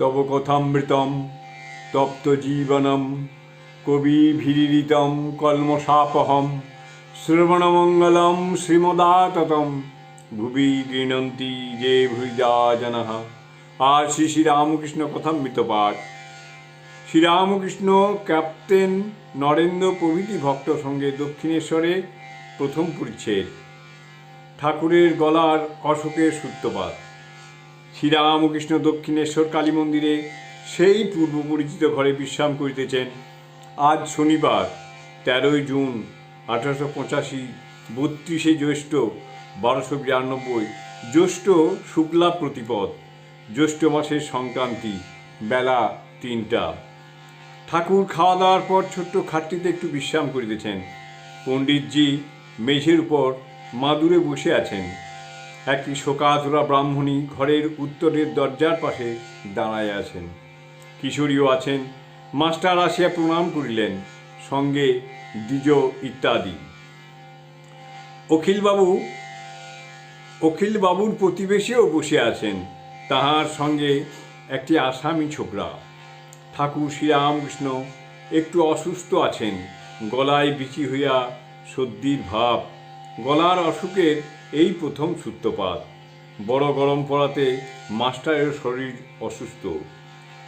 তব কথামৃতম, তপ্ত জীবনম কবিভিরিতম কলমশাপহম শ্রবণমঙ্গলম, শ্রীমদাততম। ভুবি গৃণন্তি যে ভুজা জনঃ আর শ্রী শ্রী রামকৃষ্ণ কথামৃত পাঠ। শ্রীরামকৃষ্ণ ক্যাপ্টেন নরেন্দ্র প্রভৃতি ভক্ত সঙ্গে দক্ষিণেশ্বরে প্রথম পরিচ্ছেদ। ঠাকুরের গলার অশোকের সূত্রপাত। শ্রীরামকৃষ্ণ দক্ষিণেশ্বর কালী মন্দিরে সেই পূর্ব পরিচিত ঘরে বিশ্রাম করিতেছেন। আজ শনিবার, তেরোই জুন, আঠারোশো পঁচাশি, বত্রিশে জ্যৈষ্ঠ, বারোশো বিরানব্বই। জ্যৈষ্ঠ শুক্লা প্রতিপদ, জ্যৈষ্ঠ মাসের সংক্রান্তি, বেলা তিনটা। ঠাকুর খাওয়া দাওয়ার পর ছোট্ট খাটটিতে একটু বিশ্রাম করিতেছেন। পণ্ডিতজি মেঝের উপর মাদুরে বসে আছেন। একটি শোকাতুরা ব্রাহ্মণী ঘরের উত্তরের দরজার পাশে দাঁড়ায় আছেন। কিশোরীও আছেন। মাস্টার আসিয়া প্রণাম করিলেন, সঙ্গে দ্বিজ ইত্যাদি। অখিলবাবু, অখিলবাবুর প্রতিবেশীও বসে আছেন। তাহার সঙ্গে একটি আসামি ছোকরা। ঠাকুর শ্রীরামকৃষ্ণ একটু অসুস্থ আছেন। গলায় বিচি হইয়া সর্দির ভাব। গলার অসুখের এই প্রথম সূত্রপাত। বড় গরম পড়াতে মাস্টারের শরীর অসুস্থ।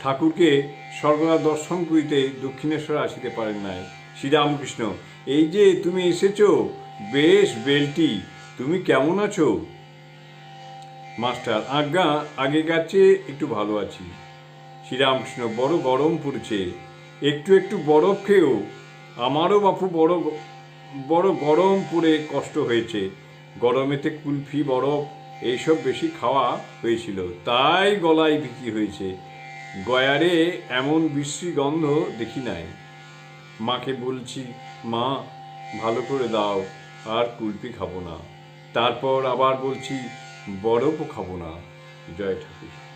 ঠাকুরকে সর্বদা দর্শন করিতে দক্ষিণেশ্বর আসিতে পারেন নাই। শ্রীরামকৃষ্ণ, এই যে তুমি এসেছ, বেশ বেলটি, তুমি কেমন আছো? মাস্টার, আজ্ঞা, আগেকার চেয়ে একটু ভালো আছি। শ্রীরামকৃষ্ণ, বড় গরম পড়ছে। একটু একটু বরফ খেয়েও, আমারও বাপু বড় বড় গরম পড়ে কষ্ট হয়েছে। গরমেতে কুলফি, বরফ, এইসব বেশি খাওয়া হয়েছিল। তাই গলায় বিক্রি হয়েছে। গয়ারে এমন বিশ্রী গন্ধ দেখি নাই। মাকে বলছি, মা, ভালো করে দাও, আর কুলফি খাব না। তারপর আবার বলছি, বরফও খাব না। জয় ঠাকুর।